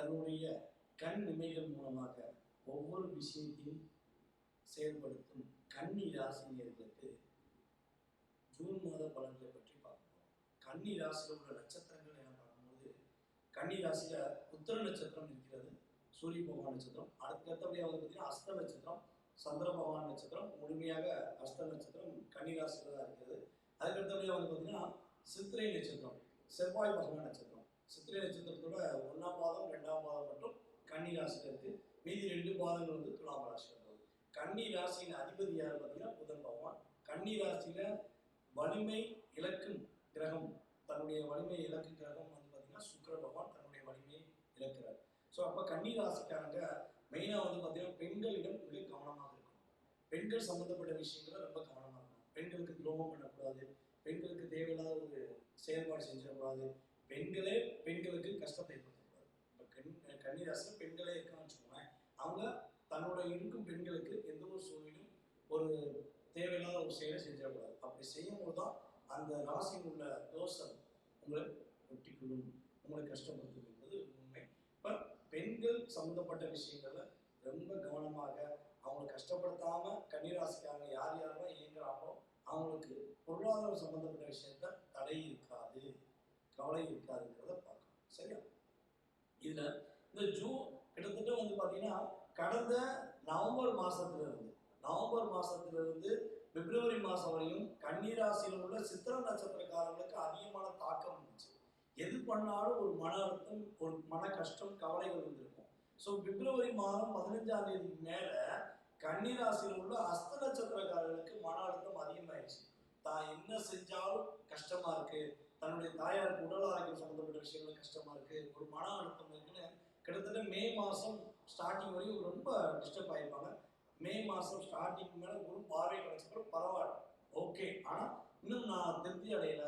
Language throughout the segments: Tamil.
தன்னுடைய கண் இமைகள் மூலமாக ஒவ்வொரு விஷயத்தையும் செயல்படுத்தும் கன்னி ராசினியர்களுக்கு ஜூன் மாத பலன்களை பற்றி பார்ப்போம். கன்னி ராசியில் உள்ள நட்சத்திரங்கள் என பார்க்கும்போது கன்னி ராசியில உத்தர நட்சத்திரம் இருக்கிறது சூரிய பகவான் நட்சத்திரம். அடுத்தபடியாக வந்து பார்த்தீங்கன்னா அஸ்த நட்சத்திரம் சந்திர பகவான் நட்சத்திரம். முழுமையாக அஸ்த நட்சத்திரம் கன்னிராசியில் தான் இருக்கிறது. அதுக்கடுத்தபடியாக வந்து பார்த்தீங்கன்னா சித்திரை நட்சத்திரம் செவ்வாய் பகவான் நட்சத்திரம். சித்திரை நட்சத்திரத்தோட ஒன்றாம் பாதம் ரெண்டாம் பாதம் மட்டும் கன்னி ராசியில் இருக்கு மீதி ரெண்டு பாதங்கள் வந்து துலாம் ராசியில் போகுது கன்னி ராசியின் அதிபதி யார் பார்த்தீங்கன்னா புதன் பகவான். கன்னி ராசியில வலிமை இலக்கு கிரகம் தன்னுடைய வலிமை இலக்கு கிரகம் வந்து பார்த்தீங்கன்னா சுக்கர பகவான் தன்னுடைய வலிமையை இழக்கிறார். ஸோ அப்போ கன்னி ராசிக்காரங்க மெயினாக வந்து பார்த்தீங்கன்னா பெண்களிடம் மிக கவனமாக இருக்கும் பெண்கள் சம்மந்தப்பட்ட விஷயங்களை ரொம்ப கவனமாக இருக்கணும். பெண்களுக்கு துரோகம் பண்ணக்கூடாது. பெண்களுக்கு தேவையில்லாத ஒரு செயல்பாடு செஞ்சிடக்கூடாது. பெண்களே பெண்களுக்கு கஷ்டத்தை ஏற்படுத்தக்கூடாது இப்போ கண் கன்னி பெண்களே இருக்கான்னு வச்சுக்கோங்களேன் அவங்க தன்னோட இருக்கும் பெண்களுக்கு எந்த ஒரு சூழ்நிலையும் ஒரு தேவையில்லாத ஒரு செயலை செஞ்சிடக்கூடாது. அப்படி செய்யும்போது தான் அந்த ராசியில் உள்ள தோஷம் உங்களை ஒட்டிக்கொள்ளும் உங்களை கஷ்டப்படுத்தும் என்பது உண்மை. இப்போ பெண்கள் சம்மந்தப்பட்ட விஷயங்களை ரொம்ப கவனமாக அவங்களை கஷ்டப்படுத்தாம கன்னிராசிக்காரங்க யார் யாரெல்லாம் இயங்குறாங்களோ அவங்களுக்கு பொருளாதாரம் சம்மந்தப்பட்ட விஷயத்த தடை இருக்காது. கவலை இருக்காதுங்கிறத பார்க்கணும். சரியா? இதுல இந்த ஜூன் கிட்டத்தட்ட வந்து பாத்தீங்கன்னா கடந்த நவம்பர் மாசத்துல இருந்து நவம்பர் மாசத்துல இருந்து பிப்ரவரி மாசம் வரையும் கன்னிராசியில் உள்ள சித்திர நட்சத்திரக்காரங்களுக்கு அதிகமான தாக்கம் இருந்துச்சு. எது பண்ணாலும் ஒரு மன அழுத்தம் ஒரு மன கஷ்டம் கவலைகள் இருந்திருக்கும். ஸோ பிப்ரவரி மாதம் பதினஞ்சாம் தேதிக்கு மேல கன்னிராசியில் உள்ள அஸ்த நட்சத்திரக்காரர்களுக்கு மன அழுத்தம் அதிகமாயிடுச்சு தான் என்ன செஞ்சாலும் கஷ்டமா இருக்கு தன்னுடைய தாயாருக்கு உடல் ஆரோக்கியம் சம்மந்தப்பட்ட விஷயங்கள் கஷ்டமா இருக்கு ஒரு மன அழுத்தம் இருக்குன்னு கிட்டத்தட்ட மே மாசம் ஸ்டார்டிங் வரையும் ரொம்ப டிஸ்டர்ப் ஆயிருப்பாங்க. மே மாசம் ஸ்டார்டிங் மேல ஒரு பார்வை கிடைச்சப்பறம் பரவாயில்ல ஓகே ஆனா இன்னும் நான் திருப்தி அடையல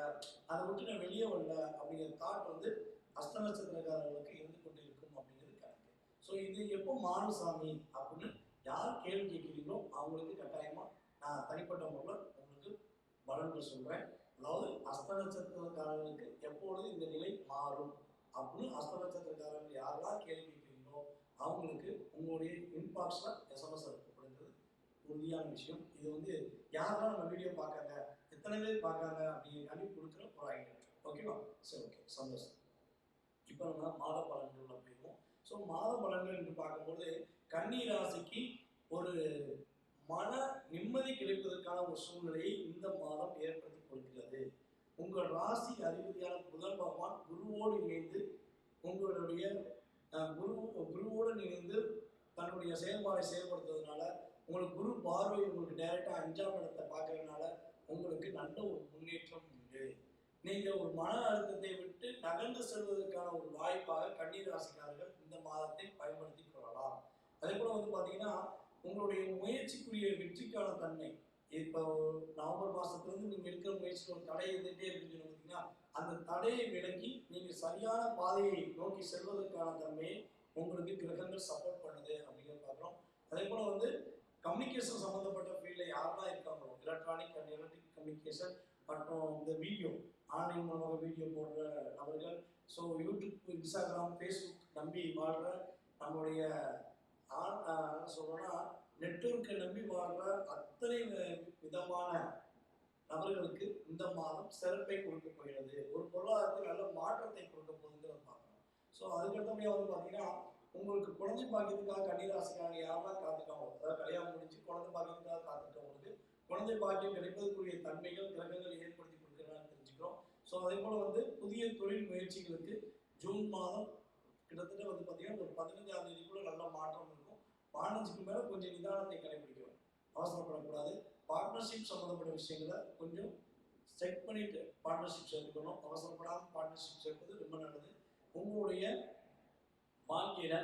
அதை விட்டு நான் வெளியே வரல அப்படிங்கிற தாட் வந்து அஸ்த நட்சத்திரக்காரர்களுக்கு இருந்து கொண்டு இருக்கும் அப்படிங்கிறது கணக்கு. ஸோ இது எப்போ மானுசாமி அப்படின்னு யார் கேள்வி கேட்கிறீங்களோ அவங்களுக்கு கட்டாயமா நான் தனிப்பட்ட முறையில் உங்களுக்கு பலன்கள் சொல்றேன். அதாவது அஸ்த நட்சத்திரக்காரர்களுக்கு எப்பொழுது இந்த நிலை மாறும் அப்படின்னு அஸ்த நட்சத்திரக்காரர்கள் யாரெல்லாம் கேள்வி கேட்கிறீங்களோ அவங்களுக்கு உங்களுடைய இன்பாக்ஸ்ல எஸ்எம்எஸ் அனுப்பப்படுகிறது. உறுதியான விஷயம். இது வந்து யாரெல்லாம் நம்ம வீடியோ பார்க்காங்க எத்தனை பேர் பார்க்காங்க அப்படிங்கிறக்காண்டி கொடுக்குற ஒரு ஐடியா ஓகேவா சரி ஓகே சந்தோஷம். இப்போ நம்ம மாத பலன்கள்ல போயிடுவோம். ஸோ மாத பலன்கள் என்று பார்க்கும்போது கன்னி ராசிக்கு ஒரு மன நிம்மதி கிடைப்பதற்கான ஒரு சூழ்நிலையை இந்த மாதம் ஏற்படுத்தி உங்கள் ராசி அறிகுறியான புதன் பகவான் குருவோடு இணைந்து உங்களுடைய குரு குருவோடு இணைந்து தன்னுடைய செயல்பாடை செயல்படுத்துறதுனால உங்களுக்கு குரு பார்வை உங்களுக்கு டைரக்டா அஞ்சாம் இடத்தை பார்க்கறதுனால உங்களுக்கு நல்ல ஒரு முன்னேற்றம் உண்டு. நீங்க ஒரு மன அழுத்தத்தை விட்டு நகர்ந்து செல்வதற்கான ஒரு வாய்ப்பாக கண்ணீர் ராசிக்காரர்கள் இந்த மாதத்தை பயன்படுத்தி கொள்ளலாம். அதே போல வந்து பாத்தீங்கன்னா உங்களுடைய முயற்சிக்குரிய வெற்றிக்கான தன்மை இப்போ நவம்பர் மாதத்துலேருந்து நீங்கள் நீங்க எடுக்கிற முயற்சியில் ஒரு தடை இருந்துட்டே இருக்குன்னு பார்த்தீங்கன்னா அந்த தடையை விலக்கி நீங்க சரியான பாதையை நோக்கி செல்வதற்கான தன்மையை உங்களுக்கு கிரகங்கள் சப்போர்ட் பண்ணுது அப்படிங்கிறத பார்க்குறோம். அதே போல வந்து கம்யூனிகேஷன் சம்மந்தப்பட்ட ஃபீல்டில் யாரெல்லாம் இருக்காங்களோ எலக்ட்ரானிக் அண்ட் எலக்ட்ரிக் கம்யூனிகேஷன் மற்றும் இந்த வீடியோ ஆன்லைன் மூலமாக வீடியோ போடுற நபர்கள் ஸோ யூடியூப் இன்ஸ்டாகிராம் ஃபேஸ்புக் நம்பி வாழ்கிற நம்மளுடைய ஆன் சொல்லணும்னா நெட்வொர்க்கை நம்பி வாழ்ற அத்தனை வி- விதமான நபர்களுக்கு இந்த மாதம் சிறப்பை கொடுக்க போகிறது. ஒரு பொருளாதாரத்தில் நல்ல மாற்றத்தை கொடுக்க போகுதுங்கிறத பார்க்கணும். ஸோ அதுக்கடுத்தபடியாக வந்து பார்த்தீங்கன்னா உங்களுக்கு குழந்தை பாக்கியத்துக்காக கன்னிராசிக்காக யாரெல்லாம் காத்துக்காங்க அதாவது கல்யாணம் முடிஞ்சு குழந்தை பாக்கியத்துக்காக காத்துக்கவங்களுக்கு குழந்தை பாக்கியம் கிடைப்பதற்குரிய தன்மைகள் கிரகங்கள் ஏற்படுத்தி கொடுக்குறான்னு தெரிஞ்சுக்கிறோம். ஸோ அதே போல் வந்து புதிய தொழில் முயற்சிகளுக்கு ஜூன் மாதம் கிட்டத்தட்ட வந்து பார்த்தீங்கன்னா ஒரு பதினஞ்சாம் தேதிக்குள்ள நல்ல மாற்றம் இருக்கும். பதினஞ்சுக்கு மேலே கொஞ்சம் நிதானத்தை கடைபிடிக்கணும். அவசரப்படக்கூடாது. பார்ட்னர்ஷிப் சம்மந்தப்பட்ட விஷயங்களை கொஞ்சம் செக் பண்ணிட்டு பார்ட்னர்ஷிப் சேர்த்துக்கணும் அவசரப்படாமல் பார்ட்னர்ஷிப் சேர்ப்பது ரொம்ப நல்லது. உங்களுடைய வாழ்க்கையில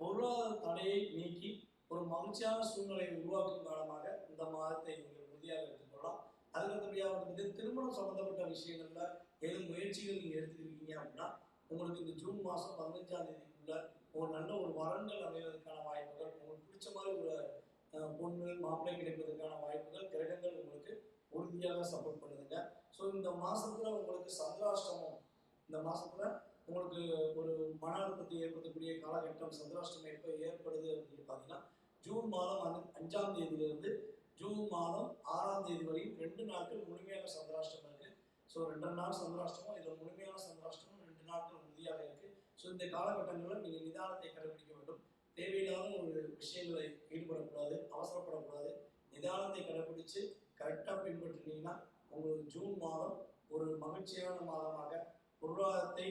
பொருளாதார தடையை நீக்கி ஒரு மகிழ்ச்சியான சூழ்நிலையை உருவாக்கும் காலமாக இந்த மாதத்தை நீங்கள் உறுதியாக எடுத்துக்கொள்ளலாம் அதுக்கடுத்தபடியாக வந்து திருமணம் சம்பந்தப்பட்ட விஷயங்கள்ல எது முயற்சிகள் நீங்க எடுத்துக்கிறீங்க அப்படின்னா உங்களுக்கு இந்த ஜூன் மாதம் பதினஞ்சாம் தேதிக்குள்ள ஒரு நல்ல ஒரு வரன்கள் அமைவதற்கான வாய்ப்பு மாப்பிள்ளை கிடைப்பதற்கான வாய்ப்புகள் கிரகங்கள் உங்களுக்கு உறுதியாக சப்போர்ட் பண்ணுதுங்க. ஸோ இந்த மாசத்துல உங்களுக்கு சந்திராஷ்டமம் இந்த மாசத்துல உங்களுக்கு ஒரு மன அழுத்தத்தை ஏற்படுத்தக்கூடிய காலகட்டம் சந்திராஷ்டமம் எப்போ ஏற்படுது அப்படின்னு பார்த்தீங்கன்னா ஜூன் மாதம் அஞ்சு அஞ்சாம் தேதியிலிருந்து ஜூன் மாதம் ஆறாம் தேதி வரையும் ரெண்டு நாட்கள் முழுமையான சந்திராஷ்டமம் இருக்கு. ஸோ ரெண்டு நாள் சந்திராஷ்டமம் இதில் முழுமையான சந்திராஷ்டமம் ரெண்டு நாட்கள் உறுதியாக இருக்கு. ஸோ இந்த காலகட்டங்களில் நீங்கள் நிதானத்தை கடைபிடிக்க வேண்டும். தேவையில்லாத ஒரு விஷயங்களை ஈடுபடக்கூடாது அவசரப்படக்கூடாது. காலத்தை கடைபிடிச்சு கரெக்டாக பின்பற்றினீங்கன்னா உங்களுக்கு ஜூன் மாதம் ஒரு மகிழ்ச்சியான மாதமாக பொருளாதாரத்தை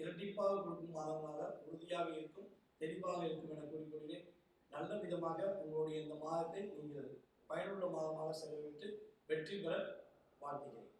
இரட்டிப்பாக கொடுக்கும் மாதமாக உறுதியாக இருக்கும் தெளிவாக இருக்கும் என கூறிக்கொள்கிறேன். நல்ல விதமாக உங்களுடைய இந்த மாதத்தை நீங்கள் பயனுள்ள மாதமாக செலவிட்டு வெற்றி பெற வாழ்த்துகிறேன்.